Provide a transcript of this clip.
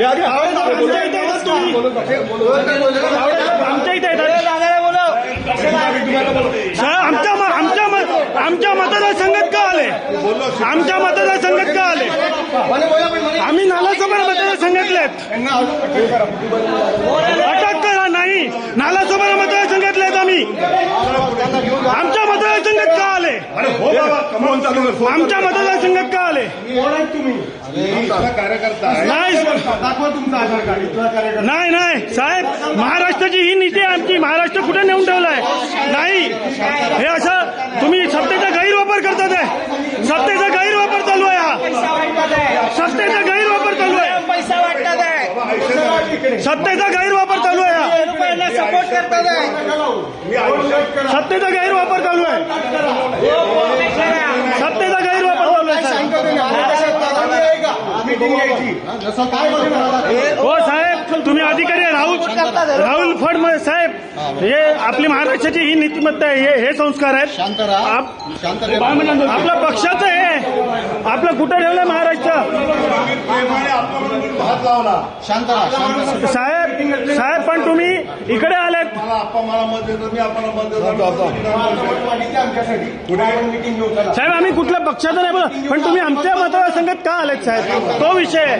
आमच्या इथे येतात. तुम्ही आमच्या इथे येतात. साहेब आमच्या आमच्या आमच्या मतदारसंघात का आले? आमच्या मतदारसंघात का आले? आम्ही नालासोपारा मतदारसंघातले आहेत अटक करा नाही नालासोपारा मतदारसंघातले आहेत आम्ही आमच्या मतदारसंघात का आले हो बाबा कमवून चालू कर. आमच्या मतदारसंघात का आले? इथला कार्यकर्ता आहे. नाही दाखवा तुमचा आधार कार्ड. इथला कार्यकर्ता. नाही नाही. साहेब महाराष्ट्राची ही नीती आहे आमची. महाराष्ट्र कुठे नेऊन ठेवलाय? नाही. हे असं तुम्ही सत्तेचा गैरवापर करतात आहे सत्तेचा गैरवापर चालू आहे हा. सत्तेचा गैरवापर चालू आहे. पैसा वाटतात आहे सत्तेचा गैरवापर चालू आहे हा. सपोर्ट करतात आहे सत्तेचा गैरवापर चालू आहे सत्तेचा गैरवापर चालू आहे साहेब. मीटिंग घ्यायची जसं काय हो साहेब तुम्ही अधिकारी आहे राहुल राहुल फडणवीस साहेब हे आपली महाराष्ट्राची ही नीतिमत्ता आहे हे हे संस्कार आहेत शांत राहा आप- शांत राहा आपलं पक्षाचं आहे आपलं कुठं ठेवलं महाराष्ट्र साहेब साहेब पण तुम्ही इकडे आलेत. साहेब आम्ही कुठल्या पक्षाचं नाही बोलत पण तुम्ही आमच्या मतदारसंघात का आलेत साहेब? तो विषय